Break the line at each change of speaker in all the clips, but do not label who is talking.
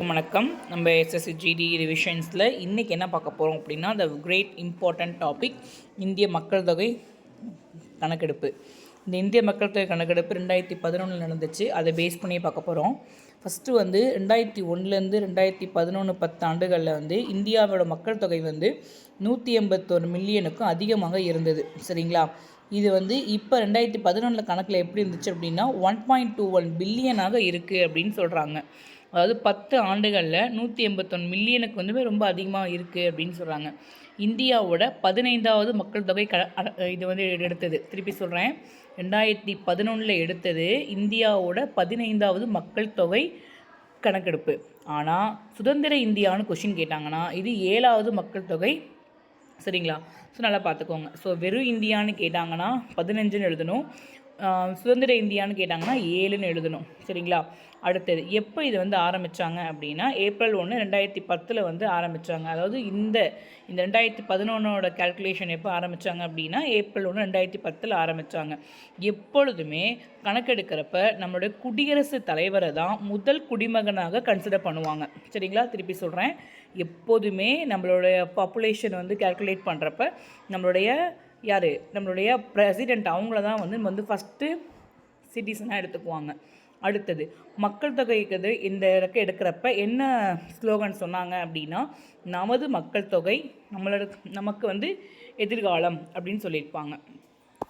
வணக்கம். நம்ம SSC GD ரிவிஷன்ஸில் இன்றைக்கி என்ன பார்க்க போகிறோம் அப்படின்னா த கிரேட் இம்பார்ட்டண்ட் டாபிக் இந்திய மக்கள் தொகை கணக்கெடுப்பு. இந்த இந்திய மக்கள் தொகை கணக்கெடுப்பு ரெண்டாயிரத்தி பதினொன்றில் நடந்துச்சு. அதை பேஸ் பண்ணி பார்க்க போகிறோம் ஃபஸ்ட்டு வந்து ரெண்டாயிரத்தி ஒன்றுலேருந்து ரெண்டாயிரத்தி பதினொன்று பத்து ஆண்டுகளில் வந்து இந்தியாவோட மக்கள் தொகை வந்து நூற்றி எண்பத்தொரு மில்லியனுக்கும் அதிகமாக இருந்தது. சரிங்களா? இது வந்து இப்போ ரெண்டாயிரத்தி பதினொன்றில் கணக்கில் எப்படி இருந்துச்சு அப்படின்னா ஒன் பாயிண்ட் டூ ஒன் பில்லியனாக இருக்குது அப்படின்னு சொல்கிறாங்க அதாவது பத்து ஆண்டுகளில் நூற்றி எண்பத்தொன்று மில்லியனுக்கு வந்து ரொம்ப அதிகமாக இருக்குது அப்படின்னு சொல்கிறாங்க இந்தியாவோட பதினைந்தாவது மக்கள் தொகை க இது வந்து எடுத்தது. திருப்பி சொல்கிறேன் ரெண்டாயிரத்தி பதினொன்றில் எடுத்தது இந்தியாவோட பதினைந்தாவது மக்கள் தொகை கணக்கெடுப்பு. ஆனால் சுதந்திர இந்தியான்னு கொஷின் கேட்டாங்கன்னா இது ஏழாவது மக்கள் தொகை சரிங்களா? ஸோ நல்லா பார்த்துக்கோங்க. ஸோ வெறும் இந்தியான்னு கேட்டாங்கன்னா பதினஞ்சுன்னு எழுதணும். சுதந்திர இந்தியான்னு கேட்டாங்கன்னா ஏழுன்னு எழுதணும். சரிங்களா? அடுத்தது எப்போ இது வந்து ஆரம்பித்தாங்க அப்படின்னா ஏப்ரல் ஒன்று ரெண்டாயிரத்தி பத்தில் வந்து ஆரம்பித்தாங்க அதாவது இந்த இந்த ரெண்டாயிரத்தி பதினொன்னோட கேல்குலேஷன் எப்போ ஆரம்பித்தாங்க அப்படின்னா ஏப்ரல் ஒன்று ரெண்டாயிரத்தி பத்தில் ஆரம்பித்தாங்க எப்பொழுதுமே கணக்கெடுக்கிறப்ப நம்மளுடைய குடியரசு தலைவரை தான் முதல் குடிமகனாக கன்சிடர் பண்ணுவாங்க. சரிங்களா? திருப்பி சொல்கிறேன் எப்போதுமே நம்மளுடைய பாப்புலேஷன் வந்து கேல்குலேட் பண்ணுறப்ப நம்மளுடைய யார்? நம்மளுடைய பிரசிடெண்ட் அவங்கள தான் வந்து வந்து ஃபஸ்ட்டு சிட்டிசனாக எடுத்துக்குவாங்க. அடுத்தது மக்கள் தொகைக்கு இந்த இலக்கு எடுக்கிறப்ப என்ன ஸ்லோகன் சொன்னாங்க அப்படின்னா நமது மக்கள் தொகை நம்மளோட நமக்கு வந்து எதிர்காலம் அப்படின்னு சொல்லியிருப்பாங்க.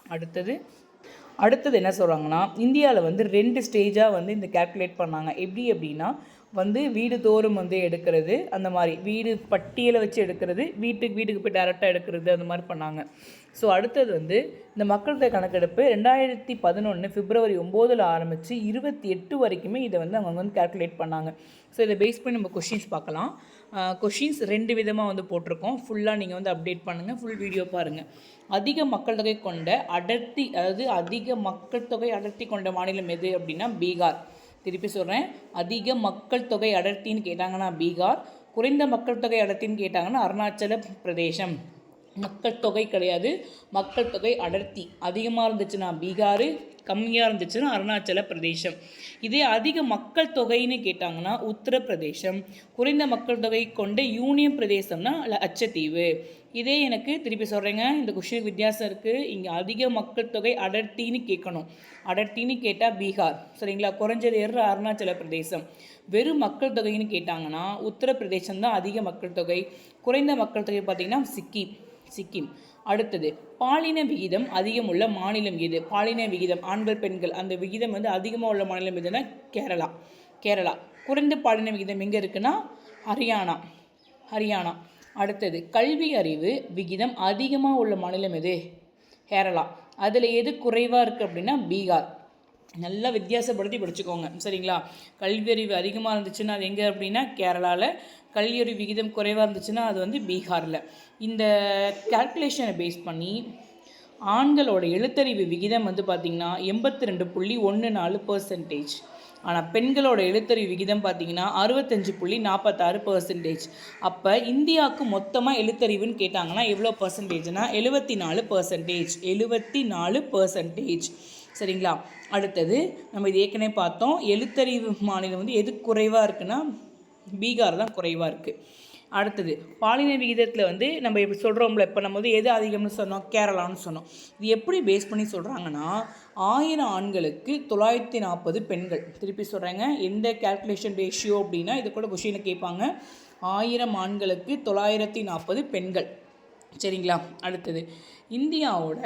அடுத்தது அடுத்தது என்ன சொல்கிறாங்கன்னா இந்தியாவில் வந்து ரெண்டு ஸ்டேஜாக வந்து இந்த கேல்குலேட் பண்ணாங்க. எப்படி அப்படின்னா வந்து வீடு தோறும் வந்து எடுக்கிறது. அந்த மாதிரி வீடு பட்டியலை வச்சு எடுக்கிறது. வீட்டுக்கு வீட்டுக்கு போய் டேரெக்டாக எடுக்கிறது அந்த மாதிரி பண்ணாங்க. ஸோ அடுத்தது வந்து இந்த மக்கள் தொகை கணக்கெடுப்பு ரெண்டாயிரத்தி பதினொன்று பிப்ரவரி ஒம்போதில் ஆரம்பித்து இருபத்தி எட்டு வரைக்குமே இதை வந்து அவங்க வந்து கேல்குலேட் பண்ணாங்க. ஸோ இதை பேஸ் பண்ணி நம்ம கொஷின்ஸ் பார்க்கலாம். கொஷின்ஸ் ரெண்டு விதமாக வந்து போட்டிருக்கோம். ஃபுல்லாக நீங்கள் வந்து அப்டேட் பண்ணுங்கள் ஃபுல் வீடியோ பாருங்கள் அதிக மக்கள் தொகை கொண்ட அடர்த்தி அதாவது அதிக மக்கள் தொகை அடர்த்தி கொண்ட மாநிலம் எது அப்படின்னா பீகார். திருப்பி சொல்கிறேன் அதிக மக்கள் தொகை அடர்த்தின்னு கேட்டாங்கன்னா பீகார் குறைந்த மக்கள் தொகை அடர்த்தின்னு கேட்டாங்கன்னா அருணாச்சல பிரதேசம். மக்கள் தொகை கிடையாது. மக்கள் தொகை அடர்த்தி. அதிகமாக இருந்துச்சுன்னா பீகார் கம்மியாக இருந்துச்சுன்னா அருணாச்சல பிரதேசம். இதே அதிக மக்கள் தொகைன்னு கேட்டாங்கன்னா உத்தரப்பிரதேசம். குறைந்த மக்கள் தொகை கொண்ட யூனியன் பிரதேசம்னா லட்சத்தீவு இதே எனக்கு திருப்பி சொல்கிறேங்க இந்த கொஷினுக்கு வித்தியாசம் இருக்குது இங்கே அதிக மக்கள் தொகை அடர்த்தின்னு கேட்கணும். அடர்த்தின்னு கேட்டால் பீகார். சரிங்களா? குறைஞ்சது ஏற அருணாச்சல பிரதேசம். வெறும் மக்கள் தொகைன்னு கேட்டாங்கன்னா உத்தரப்பிரதேசம் தான் அதிக மக்கள் தொகை. குறைந்த மக்கள் தொகை பார்த்திங்கன்னா சிக்கிம். சிக்கிம். அடுத்தது பாலின விகிதம் அதிகம் உள்ள மாநிலம் எது? பாலின விகிதம் ஆண்கள் பெண்கள். அந்த விகிதம் வந்து அதிகமாக உள்ள மாநிலம் எதுனா கேரளா. கேரளா. குறைந்த பாலின விகிதம் எங்கே இருக்குன்னா ஹரியானா. ஹரியானா. அடுத்தது கல்வி அறிவு விகிதம் அதிகமாக உள்ள மாநிலம் எது? கேரளா. அதில் எது குறைவாக இருக்குது அப்படின்னா பீகார். நல்லா வித்தியாசப்படுத்தி படிச்சுக்கோங்க. சரிங்களா? கல்வியறிவு அதிகமாக இருந்துச்சுன்னா அது எங்கே அப்படின்னா கேரளாவில் கல்வியறிவு விகிதம் குறைவாக இருந்துச்சுன்னா அது வந்து பீகாரில். இந்த கால்குலேஷனை பேஸ் பண்ணி ஆண்களோட எழுத்தறிவு விகிதம் வந்து பார்த்திங்கன்னா எண்பத்தி ரெண்டு புள்ளி ஒன்று நாலு பர்சன்டேஜ் ஆனால் பெண்களோட எழுத்தறிவு விகிதம் பார்த்திங்கன்னா அறுபத்தஞ்சு புள்ளி நாற்பத்தாறு பர்சன்டேஜ் அப்போ இந்தியாவுக்கு மொத்தமாக எழுத்தறிவுன்னு கேட்டாங்கன்னா எவ்வளோ பர்சன்டேஜ்னால் எழுபத்தி நாலு பர்சன்டேஜ் எழுபத்தி நாலு பர்சன்டேஜ் சரிங்களா? அடுத்தது நம்ம இது ஏற்கனவே பார்த்தோம். எழுத்தறிவு மாநிலம் வந்து எது குறைவாக இருக்குன்னா பீகார் தான் குறைவாக இருக்குது அடுத்தது பாலின விகிதத்தில் வந்து நம்ம எப்படி சொல்கிறோம்ல இப்போ நம்ம வந்து எது அதிகம்னு சொன்னோம்? கேரளான்னு சொன்னோம். இது எப்படி பேஸ் பண்ணி சொல்கிறாங்கன்னா ஆயிரம் ஆண்களுக்கு தொள்ளாயிரத்தி நாற்பது பெண்கள். திருப்பி சொல்கிறாங்க எந்த கேல்குலேஷன் ரேஷியோ அப்படின்னா இது கூட கொஷினில் கேட்பாங்க. ஆயிரம் ஆண்களுக்கு தொள்ளாயிரத்தி நாற்பது பெண்கள். சரிங்களா? அடுத்தது. இந்தியாவோட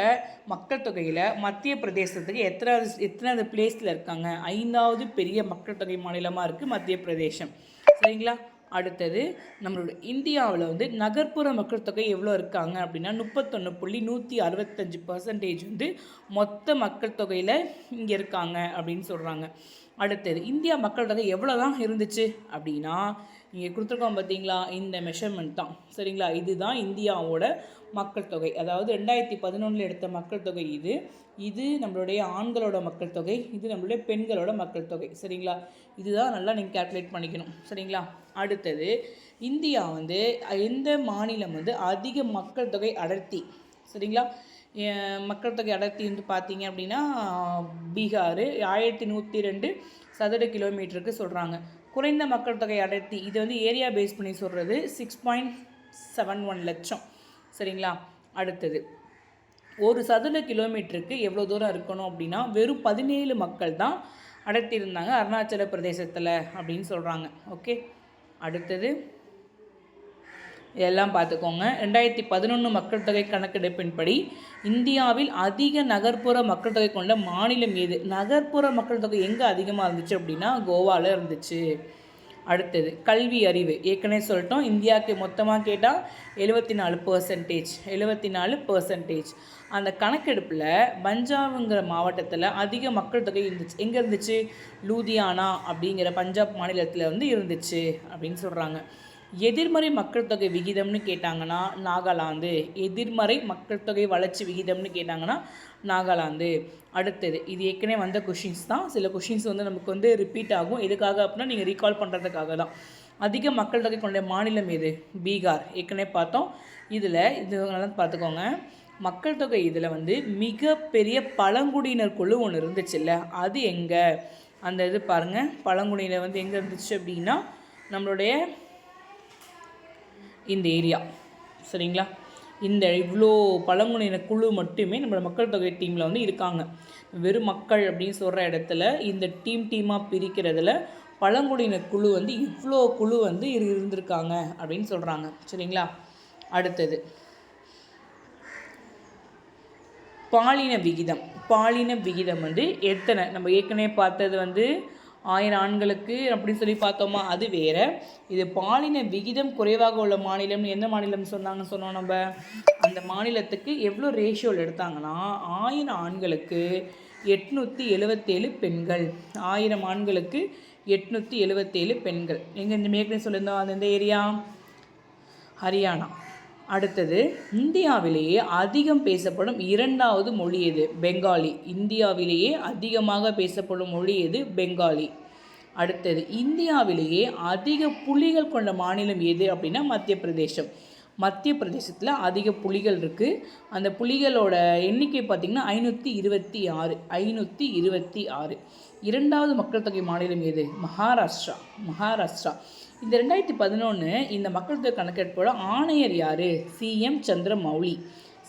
மக்கள் தொகையில் மத்திய பிரதேசத்துக்கு எத்தனாவது எத்தனாவது பிளேஸில் இருக்காங்க? ஐந்தாவது பெரிய மக்கள் தொகை மாநிலமாக இருக்குது மத்திய பிரதேசம். சரிங்களா? அடுத்தது நம்மளோட இந்தியாவில் வந்து நகர்ப்புற மக்கள் தொகை எவ்வளோ இருக்காங்க அப்படின்னா முப்பத்தொன்று புள்ளி நூற்றி அறுபத்தஞ்சு பர்சன்டேஜ் வந்து மொத்த மக்கள் தொகையில் இங்கே இருக்காங்க அப்படின்னு சொல்கிறாங்க அடுத்தது இந்தியா மக்கள் தொகை எவ்வளோ தான் இருந்துச்சு அப்படின்னா இங்கே கொடுத்துருக்கோம் பார்த்தீங்களா? இந்த மெஷர்மெண்ட் தான். சரிங்களா? இதுதான் இந்தியாவோட மக்கள் தொகை. அதாவது ரெண்டாயிரத்தி பதினொன்றில் எடுத்த மக்கள் தொகை இது. இது நம்மளுடைய ஆண்களோட மக்கள் தொகை. இது நம்மளுடைய பெண்களோட மக்கள் தொகை. சரிங்களா? இதுதான் நல்லா நீங்கள் கேல்குலேட் பண்ணிக்கணும். சரிங்களா? அடுத்தது இந்தியா வந்து எந்த மாநிலம் வந்து அதிக மக்கள் தொகை அடர்த்தி? சரிங்களா? மக்கள் தொகை அடர்த்தி வந்து பார்த்தீங்க அப்படின்னா பீகார் ஆயிரத்தி நூற்றி ரெண்டு சதுர கிலோமீட்டருக்கு சொல்கிறாங்க குறைந்த மக்கள் தொகை அடர்த்தி இது வந்து ஏரியா பேஸ் பண்ணி சொல்கிறது சிக்ஸ் பாயிண்ட் செவன் ஒன் லட்சம். சரிங்களா? அடுத்தது ஒரு சதுர கிலோமீட்டருக்கு எவ்வளோ தூரம் இருக்கணும் அப்படின்னா வெறும் பதினேழு மக்கள் தான் அடர்த்தி இருந்தாங்க அருணாச்சல பிரதேசத்தில் அப்படின்னு சொல்கிறாங்க ஓகே அடுத்தது இதெல்லாம் பார்த்துக்கோங்க. ரெண்டாயிரத்தி பதினொன்று மக்கள் தொகை கணக்கெடுப்பின்படி இந்தியாவில் அதிக நகர்ப்புற மக்கள் தொகை கொண்ட மாநிலம் எது? நகர்ப்புற மக்கள் தொகை எங்கே அதிகமாக இருந்துச்சு அப்படின்னா கோவாவில் இருந்துச்சு. அடுத்தது கல்வி அறிவு. ஏற்கனவே சொல்லிட்டோம் இந்தியாவுக்கு மொத்தமாக கேட்டால் எழுபத்தி நாலு பர்சன்டேஜ் எழுபத்தி நாலு பர்சன்டேஜ் அந்த கணக்கெடுப்பில் பஞ்சாபுங்கிற மாவட்டத்தில் அதிக மக்கள் தொகை இருந்துச்சு. எங்கே இருந்துச்சு? லூதியானா அப்படிங்கிற பஞ்சாப் மாநிலத்தில் வந்து இருந்துச்சு அப்படின்னு சொல்கிறாங்க எதிர்மறை மக்கள் தொகை விகிதம்னு கேட்டாங்கன்னா நாகாலாந்து. எதிர்மறை மக்கள் தொகை வளர்ச்சி விகிதம்னு கேட்டாங்கன்னா நாகாலாந்து. அடுத்தது இது ஏற்கனவே வந்த கொஷின்ஸ் தான். சில கொஷின்ஸ் வந்து நமக்கு வந்து ரிப்பீட் ஆகும். எதுக்காக அப்படின்னா நீங்கள் ரீகால் பண்ணுறதுக்காக தான். அதிக மக்கள் தொகை கொண்ட மாநிலம் எது? பீகார். ஏற்கனவே பார்த்தோம். இதில் இது நல்லா பார்த்துக்கோங்க. மக்கள் தொகை இதில் வந்து மிகப்பெரிய பழங்குடியினர் குழு ஒன்று இருந்துச்சுல்ல அது எங்கே? அந்த இது பாருங்கள் பழங்குடியினர் வந்து எங்கே இருந்துச்சு அப்படின்னா நம்மளுடைய இந்த ஏரியா. சரிங்களா? இந்த இவ்வளோ பழங்குடியின குழு மட்டுமே நம்மளோட மக்கள் தொகை டீமில் வந்து இருக்காங்க. வெறும் மக்கள் அப்படின்னு சொல்கிற இடத்துல இந்த டீம் டீமாக பிரிக்கிறதுல பழங்குடியின குழு வந்து இவ்வளோ குழு வந்து இருந்திருக்காங்க அப்படின்னு சொல்கிறாங்க சரிங்களா? அடுத்தது பாலின விகிதம். பாலின விகிதம் வந்து எத்தனை? நம்ம ஏற்கனவே பார்த்தது வந்து ஆயிரம் ஆண்களுக்கு அப்படின்னு சொல்லி பார்த்தோமா அது வேற. இது பாலின விகிதம் குறைவாக உள்ள மாநிலம். எந்த மாநிலம் சொன்னாங்கன்னு சொன்னோம் நம்ம? அந்த மாநிலத்துக்கு எவ்வளோ ரேஷியோவில் எடுத்தாங்கன்னா ஆயிரம் ஆண்களுக்கு எட்நூற்றி எழுவத்தேழு பெண்கள். ஆயிரம் ஆண்களுக்கு எட்நூற்றி எழுவத்தேழு பெண்கள். எங்கே இந்த மேற்கனவே சொல்லியிருந்தோம் அது எந்த ஏரியா? ஹரியானா. அடுத்தது இந்தியாவிலேயே அதிகம் பேசப்படும் இரண்டாவது மொழி எது? பெங்காலி. இந்தியாவிலேயே அதிகமாக பேசப்படும் மொழி எது? பெங்காலி. அடுத்தது இந்தியாவிலேயே அதிக புலிகள் கொண்ட மாநிலம் எது அப்படின்னா மத்திய பிரதேசம் மத்திய பிரதேசத்தில் அதிக புலிகள் இருக்குது அந்த புலிகளோட எண்ணிக்கை பார்த்திங்கன்னா ஐநூற்றி இருபத்தி ஆறு. ஐநூற்றி இருபத்தி ஆறு. இரண்டாவது மக்கள் தொகை மாநிலம் எது? மகாராஷ்டிரா. மகாராஷ்டிரா. இந்த ரெண்டாயிரத்தி பதினொன்று இந்த மக்கள் தொகை கணக்கெடுப்போட ஆணையர் யார்? சிஎம் சந்திர மௌலி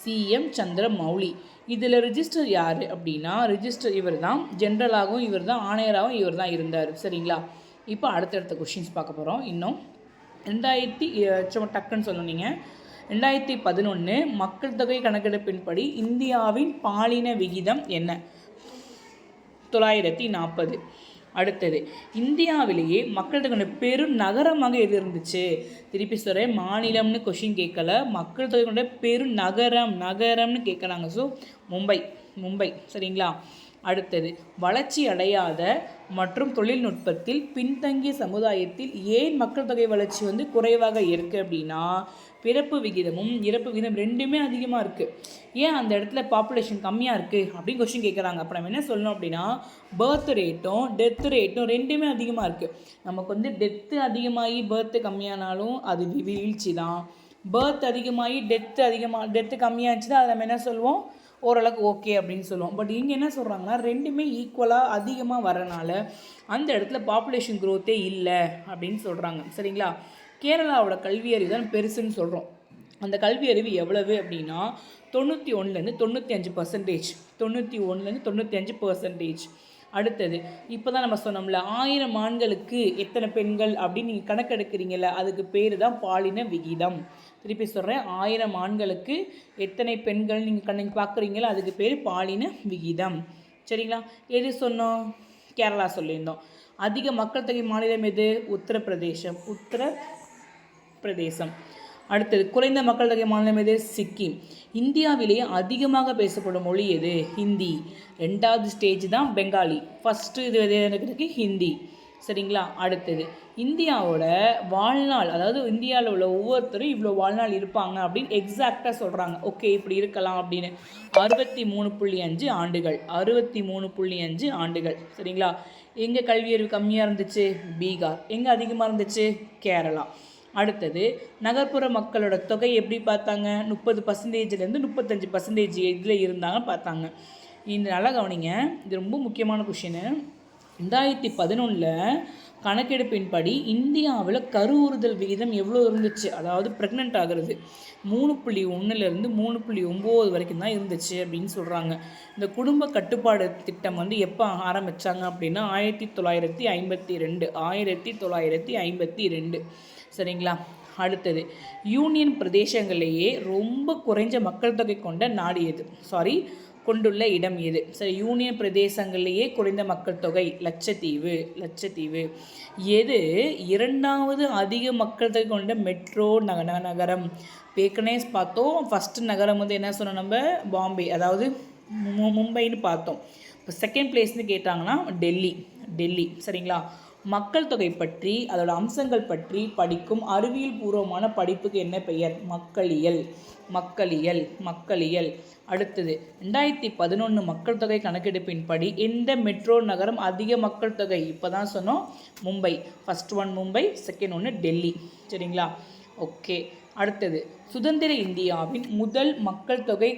சிஎம் சந்திர மௌலி இதில் ரிஜிஸ்டர் யார் அப்படின்னா ரிஜிஸ்டர் இவர் தான் ஜென்ரலாகவும் இவர் தான் ஆணையராகவும் இவர் தான் இருந்தார். சரிங்களா? இப்போ அடுத்தடுத்த கொஷின்ஸ் பார்க்க போகிறோம் இன்னும் ரெண்டாயிரத்தி சும்மா டக்குன்னு சொன்னீங்க ரெண்டாயிரத்தி பதினொன்று மக்கள் தொகை கணக்கெடுப்பின்படி இந்தியாவின் பாலின விகிதம் என்ன? தொள்ளாயிரத்தி நாற்பது அடுத்தது இந்தியாவிலேயே மக்கள் தொகை பெரும் நகரமாக எது இருந்துச்சு? திருப்பி சொல்கிறேன் மாநிலம்னு கொஷின் கேட்கல மக்கள் தொகை பெரும் நகரம் நகரம்னு கேட்குறாங்க. ஸோ மும்பை மும்பை சரிங்களா? அடுத்தது வளர்ச்சி அடையாத மற்றும் தொழில்நுட்பத்தில் பின்தங்கிய சமுதாயத்தில் ஏன் மக்கள் தொகை வளர்ச்சி வந்து குறைவாக இருக்குது அப்படின்னா பிறப்பு விகிதமும் இறப்பு விகிதம் ரெண்டுமே அதிகமாக இருக்குது ஏன் அந்த இடத்துல பாப்புலேஷன் கம்மியாக இருக்குது அப்படின்னு கொஸ்டின் கேட்குறாங்க அப்போ நம்ம என்ன சொல்லணும் அப்படின்னா பர்த் ரேட்டும் டெத் ரேட்டும் ரெண்டுமே அதிகமாக இருக்குது நமக்கு வந்து டெத்து அதிகமாகி பர்த்து கம்மியானாலும் அது வீழ்ச்சி தான் பர்த் அதிகமாகி டெத்து அதிகமாக டெத்து கம்மியாச்சுன்னா அதை நம்ம என்ன சொல்லுவோம்? ஓரளவுக்கு ஓகே அப்படின்னு சொல்லுவோம். பட் இங்கே என்ன சொல்கிறாங்கன்னா ரெண்டுமே ஈக்குவலாக அதிகமாக வரனால அந்த இடத்துல பாப்புலேஷன் க்ரோத்தே இல்லை அப்படின்னு சொல்கிறாங்க சரிங்களா? கேரளாவோட கல்வியறிவு தான் பெருசுன்னு சொல்கிறோம் அந்த கல்வி அறிவு எவ்வளவு அப்படின்னா தொண்ணூற்றி ஒன்றுலேருந்து தொண்ணூற்றி அஞ்சு பர்சன்டேஜ் தொண்ணூற்றி ஒன்றுலேருந்து தொண்ணூற்றி அஞ்சு பர்சன்டேஜ் அடுத்தது இப்போ தான் நம்ம சொன்னோம்ல ஆயிரம் ஆண்களுக்கு எத்தனை பெண்கள் அப்படின்னு நீங்கள் கணக்கெடுக்கிறீங்கள அதுக்கு பேர் தான் பாலின விகிதம். திருப்பி சொல்கிறேன் ஆயிரம் ஆண்களுக்கு எத்தனை பெண்கள் நீங்கள் கண்ணு பார்க்குறீங்களோ அதுக்கு பேர் பாலின விகிதம். சரிங்களா? எது சொன்னோம்? கேரளா சொல்லியிருந்தோம். அதிக மக்கள் தொகை மாநிலம் எது? உத்தரப்பிரதேசம். உத்தர பிரதேசம். அடுத்தது குறைந்த மக்கள் தொகை மாநிலம் எது? சிக்கிம். இந்தியாவிலேயே அதிகமாக பேசப்படும் மொழி எது? ஹிந்தி. ரெண்டாவது ஸ்டேஜ் தான் பெங்காலி. ஃபஸ்ட்டு இது எனக்கு ஹிந்தி. சரிங்களா? அடுத்தது இந்தியாவோட வாழ்நாள் அதாவது இந்தியாவில் உள்ள ஒவ்வொருத்தரும் இவ்வளோ வாழ்நாள் இருப்பாங்க அப்படின்னு எக்ஸாக்டாக சொல்கிறாங்க ஓகே இப்படி இருக்கலாம் அப்படின்னு. அறுபத்தி மூணு புள்ளி அஞ்சு ஆண்டுகள். அறுபத்தி மூணு புள்ளி அஞ்சு ஆண்டுகள். சரிங்களா? எங்கே கல்வியறிவு கம்மியாக இருந்துச்சு? பீகார். எங்கே அதிகமாக இருந்துச்சு? கேரளா. அடுத்தது நகர்ப்புற மக்களோட தொகை எப்படி பார்த்தாங்க? முப்பது பர்சன்டேஜ்லேருந்து முப்பத்தஞ்சு பர்சன்டேஜ் இதில் இருந்தாங்க பார்த்தாங்க. இந்த நல்லா கவனிங்க. இது ரொம்ப முக்கியமான கொஷினு ரெண்டாயிரத்தி பதினொன்றில் கணக்கெடுப்பின்படி இந்தியாவில் கருவுறுதல் விகிதம் எவ்வளோ இருந்துச்சு? அதாவது ப்ரெக்னென்ட் ஆகிறது மூணு புள்ளி ஒன்றுலேருந்து மூணு புள்ளி ஒம்பது வரைக்கும் தான் இருந்துச்சு அப்படின்னு சொல்கிறாங்க இந்த குடும்ப கட்டுப்பாடு திட்டம் வந்து எப்போ ஆரம்பித்தாங்க அப்படின்னா ஆயிரத்தி தொள்ளாயிரத்தி ஐம்பத்தி ரெண்டு ஆயிரத்தி தொள்ளாயிரத்தி ஐம்பத்தி ரெண்டு. சரிங்களா? அடுத்தது யூனியன் பிரதேசங்களிலேயே ரொம்ப குறைஞ்ச மக்கள் தொகை கொண்ட நாடு எது? சாரி கொண்டுள்ள இடம் எது? சரி யூனியன் பிரதேசங்களிலேயே குறைந்த மக்கள் தொகை லட்சத்தீவு லட்சத்தீவு. எது? இரண்டாவது அதிக மக்கள் தொகை கொண்ட மெட்ரோ நக நகரம். ஏற்கனவே பார்த்தோம். ஃபஸ்ட்டு நகரம் வந்து என்ன சொன்னோம் நம்ம? பாம்பே அதாவது மும்பைன்னு பார்த்தோம். இப்போ செகண்ட் பிளேஸ்னு கேட்டாங்கன்னா டெல்லி. டெல்லி சரிங்களா? மக்கள் தொகை பற்றி அதோட அம்சங்கள் பற்றி படிக்கும் அறிவியல் பூர்வமான படிப்புக்கு என்ன பெயர்? மக்களியல். மக்களியல். மக்களியல். அடுத்தது ரெண்டாயிரத்தி பதினொன்று மக்கள் தொகை கணக்கெடுப்பின்படி எந்த மெட்ரோ நகரம் அதிக மக்கள் தொகை இப்போ தான் சொன்னோம் Mumbai. First one Mumbai second ஒன்று டெல்லி. சரிங்களா? ஓகே. அடுத்தது சுதந்திர இந்தியாவின் முதல் மக்கள் தொகை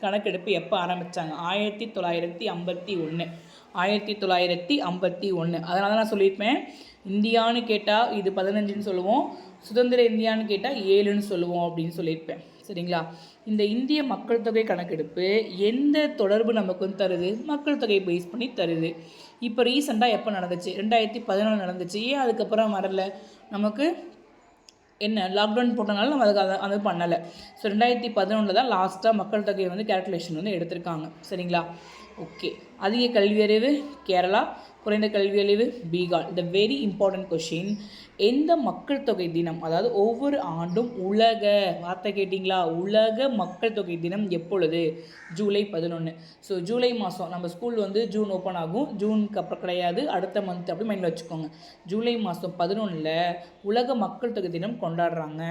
கணக்கெடுப்பு எப்போ ஆரம்பித்தாங்க ஆயிரத்தி தொள்ளாயிரத்தி ஐம்பத்தி ஒன்று ஆயிரத்தி தொள்ளாயிரத்தி ஐம்பத்தி ஒன்று அதனால தான் நான் சொல்லியிருப்பேன். இந்தியான்னு கேட்டால் இது பதினஞ்சுன்னு சொல்லுவோம். சுதந்திர இந்தியான்னு கேட்டால் ஏழுன்னு சொல்லுவோம் அப்படின்னு சொல்லியிருப்பேன். சரிங்களா? இந்த இந்திய மக்கள் தொகை கணக்கெடுப்பு எந்த தொடர்பு நமக்கு தருது? மக்கள் தொகை பேஸ் பண்ணி தருது. இப்போ ரீசெண்டாக எப்போ நடந்துச்சு? ரெண்டாயிரத்தி பதினாலு நடந்துச்சு. ஏன் அதுக்கப்புறம் வரல? நமக்கு என்ன லாக்டவுன் போட்டனால நம்ம அதுக்கு அதை அது பண்ணலை. ஸோ ரெண்டாயிரத்தி பதினொன்றில் தான் லாஸ்ட்டாக மக்கள் தொகை வந்து கேல்குலேஷன் வந்து எடுத்திருக்காங்க. சரிங்களா? ஓகே அதிக கல்வியறிவு கேரளா குறைந்த கல்வியறிவு Bihar. The very important question எந்த மக்கள் தொகை தினம் அதாவது ஒவ்வொரு ஆண்டும் உலக வார்த்தை கேட்டிங்களா? உலக மக்கள் தொகை தினம் எப்பொழுது? ஜூலை பதினொன்று ஸோ ஜூலை மாதம் நம்ம ஸ்கூல் வந்து ஜூன் ஓப்பன் ஆகும். ஜூனுக்கு அப்புறம் கிடையாது. அடுத்த மந்த் அப்படி மைண்டில் வச்சுக்கோங்க. ஜூலை மாதம் பதினொன்றில் உலக மக்கள் தொகை தினம் கொண்டாடுறாங்க.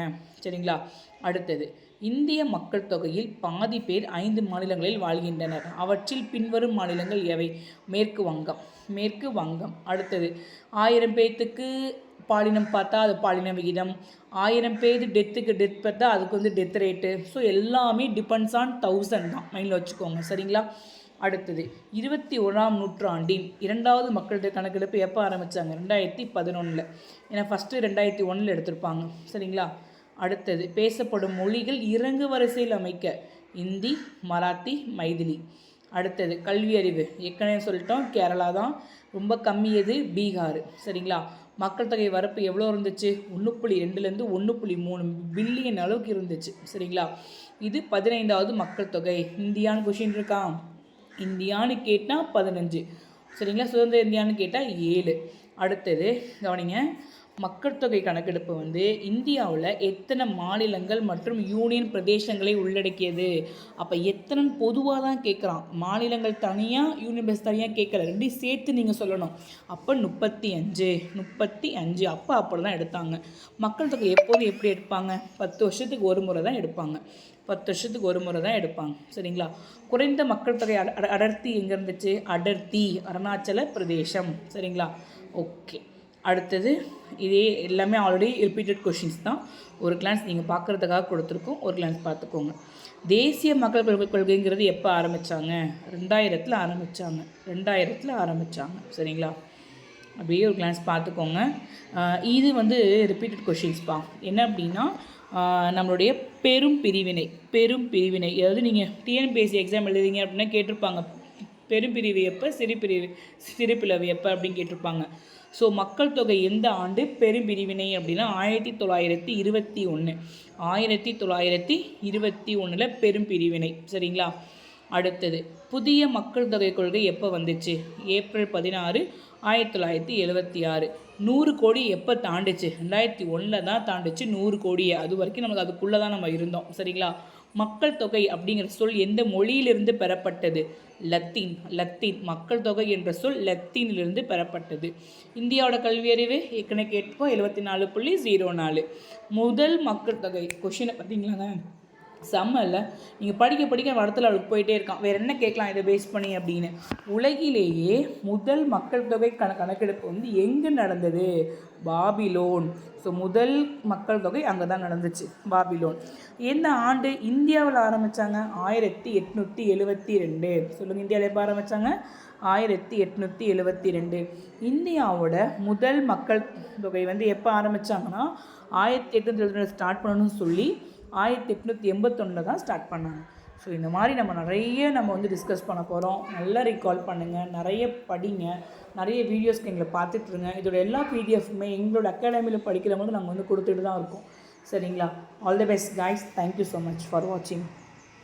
சரிங்களா? அடுத்தது இந்திய மக்கள் தொகையில் பாதி பேர் ஐந்து மாநிலங்களில் வாழ்கின்றனர். அவற்றில் பின்வரும் மாநிலங்கள் எவை? மேற்கு வங்கம். மேற்கு வங்கம். அடுத்தது ஆயிரம் பேர்த்துக்கு பாலினம் பார்த்தா அது பாலின விகிதம். ஆயிரம் பேர் டெத்துக்கு டெத் பார்த்தா அதுக்கு வந்து டெத் ரேட்டு ஸோ எல்லாமே டிபெண்ட்ஸ் ஆன் தௌசண்ட் தான். மைண்டில் வச்சுக்கோங்க. சரிங்களா? அடுத்தது இருபத்தி ஓராம் நூற்றாண்டின் இரண்டாவது மக்கள் கணக்கெடுப்பு எப்போ ஆரம்பித்தாங்க ரெண்டாயிரத்தி பதினொன்றில் ஏன்னா ஃபஸ்ட்டு ரெண்டாயிரத்தி ஒன்றில் எடுத்திருப்பாங்க. சரிங்களா? அடுத்தது பேசப்படும் மொழிகள் இறங்கு வரிசையில் அமைக்க இந்தி மராத்தி மைதிலி. அடுத்தது கல்வி அறிவு ஏற்கனவே சொல்லிட்டோம் கேரளா தான் ரொம்ப கம்மி எது பீகார். சரிங்களா? மக்கள் தொகை வரப்பு எவ்வளோ இருந்துச்சு? ஒன்று புள்ளி ரெண்டுலேருந்து ஒன்று புள்ளி மூணு பில்லியன் அளவுக்கு இருந்துச்சு. சரிங்களா? இது பதினைந்தாவது மக்கள் தொகை. இந்தியான்னு கொஷின் இருக்கா? இந்தியான்னு கேட்டால் பதினஞ்சு. சரிங்களா? சுதந்திர இந்தியான்னு கேட்டால் ஏழு. அடுத்தது கவனிங்க மக்கள் தொகை கணக்கெடுப்பு வந்து இந்தியாவில் எத்தனை மாநிலங்கள் மற்றும் யூனியன் பிரதேசங்களை உள்ளடக்கியது? அப்போ எத்தனை பொதுவாக தான் கேட்குறான் மாநிலங்கள் தனியாக யூனியன் பிரதேசம் தனியாக கேட்கல ரெண்டையும் சேர்த்து நீங்கள் சொல்லணும். அப்போ முப்பத்தி அஞ்சு முப்பத்தி அஞ்சு. அப்போ அப்படி தான் எடுத்தாங்க. மக்கள் தொகை எப்போதும் எப்படி எடுப்பாங்க? பத்து வருஷத்துக்கு ஒரு முறை தான் எடுப்பாங்க. பத்து வருஷத்துக்கு ஒரு முறை தான் எடுப்பாங்க. சரிங்களா? குறைந்த மக்கள் தொகை அட- அடர்த்தி எங்கே இருந்துச்சு? அடர்த்தி அருணாச்சல பிரதேசம். சரிங்களா? ஓகே. அடுத்தது இதே எல்லாமே ஆல்ரெடி ரிப்பீட்டட் கொஷின்ஸ் தான். ஒரு கிளான்ஸ் நீங்கள் பார்க்குறதுக்காக கொடுத்துருக்கோம். ஒரு கிளான்ஸ் பார்த்துக்கோங்க. தேசிய மக்கள் கொள்கை கொள்கைங்கிறது எப்போ ஆரம்பித்தாங்க ரெண்டாயிரத்தில் ஆரம்பித்தாங்க ரெண்டாயிரத்தில் ஆரம்பித்தாங்க சரிங்களா? அப்படியே ஒரு கிளான்ஸ் பார்த்துக்கோங்க. இது வந்து ரிப்பீட்டட் கொஷின்ஸ்ப்பா என்ன அப்படின்னா நம்மளுடைய பெரும் பிரிவினை பெரும் பிரிவினை. அதாவது நீங்கள் டிஎன்பிஎஸ்சி எக்ஸாம் எழுதுறீங்க அப்படின்னா கேட்டிருப்பாங்க. பெரும்பிரிவு எப்போ சிறு பிரிவு எப்போ அப்படின்னு கேட்டிருப்பாங்க. ஸோ மக்கள் தொகை எந்த ஆண்டு? பெரும்பிரிவினை அப்படின்னா ஆயிரத்தி தொள்ளாயிரத்தி இருபத்தி ஒன்று ஆயிரத்தி தொள்ளாயிரத்தி இருபத்தி ஒன்றில் பெரும் பிரிவினை சரிங்களா? அடுத்தது புதிய மக்கள் தொகை கொள்கை எப்போ வந்துச்சு? ஏப்ரல் பதினாறு ஆயிரத்தி தொள்ளாயிரத்தி எழுபத்தி ஆறு. நூறு கோடி எப்போ தாண்டுச்சு? ரெண்டாயிரத்தி ஒன்றில் தான் தாண்டுச்சு நூறு கோடியை. அது வரைக்கும் நமக்கு அதுக்குள்ளே தான் நம்ம இருந்தோம். சரிங்களா? மக்கள் தொகை அப்படிங்கிற சொல் எந்த மொழியிலிருந்து பெறப்பட்டது? லத்தீன். லத்தீன் மக்கள் தொகை என்ற சொல் லத்தீனிலிருந்து பெறப்பட்டது. இந்தியாவோட கல்வியறிவு ஏற்கனவே கேட்போம் எழுபத்தி நாலு புள்ளி ஜீரோ நாலு. முதல் மக்கள் தொகை. கொஷினை பார்த்தீங்களாங்க? செம்ம இல்லை. நீங்கள் படிக்க படிக்க வரத்தில் அவளுக்கு போயிட்டே இருக்கான். வேறு என்ன கேட்கலாம் இதை பேஸ் பண்ணி அப்படின்னு. உலகிலேயே முதல் மக்கள் தொகை கண கணக்கெடுப்பு வந்து எங்கே நடந்தது? பாபிலோன். ஸோ முதல் மக்கள் தொகை அங்கே தான் நடந்துச்சு. பாபிலோன். எந்த ஆண்டு இந்தியாவில் ஆரம்பித்தாங்க ஆயிரத்தி எட்நூற்றி எழுபத்தி ரெண்டு. சொல்லுங்கள் இந்தியாவில் எப்போ ஆரம்பித்தாங்க ஆயிரத்தி எட்நூற்றி எழுபத்தி ரெண்டு. இந்தியாவோட முதல் மக்கள் தொகை வந்து எப்போ ஆரம்பித்தாங்கன்னா ஆயிரத்தி எட்நூற்றி எழுபத்தி ரெண்டு ஸ்டார்ட் பண்ணணும்னு சொல்லி ஆயிரத்தி எட்நூற்றி எண்பத்தொன்னில் தான் ஸ்டார்ட் பண்ணாங்க. ஸோ இந்த மாதிரி நம்ம நிறைய நம்ம வந்து டிஸ்கஸ் பண்ண போகிறோம் நல்லா ரீகால் பண்ணுங்கள் நிறைய படிங்க. நிறைய வீடியோஸ்க்கு எங்களை பார்த்துட்ருங்க இதோட எல்லா பிடிஎஃப்மே எங்களோட அகாடமியில் படிக்கிற போது நாங்கள் வந்து கொடுத்துட்டு தான் இருக்கோம். சரிங்களா? All the best guys thank you so much for வாட்சிங்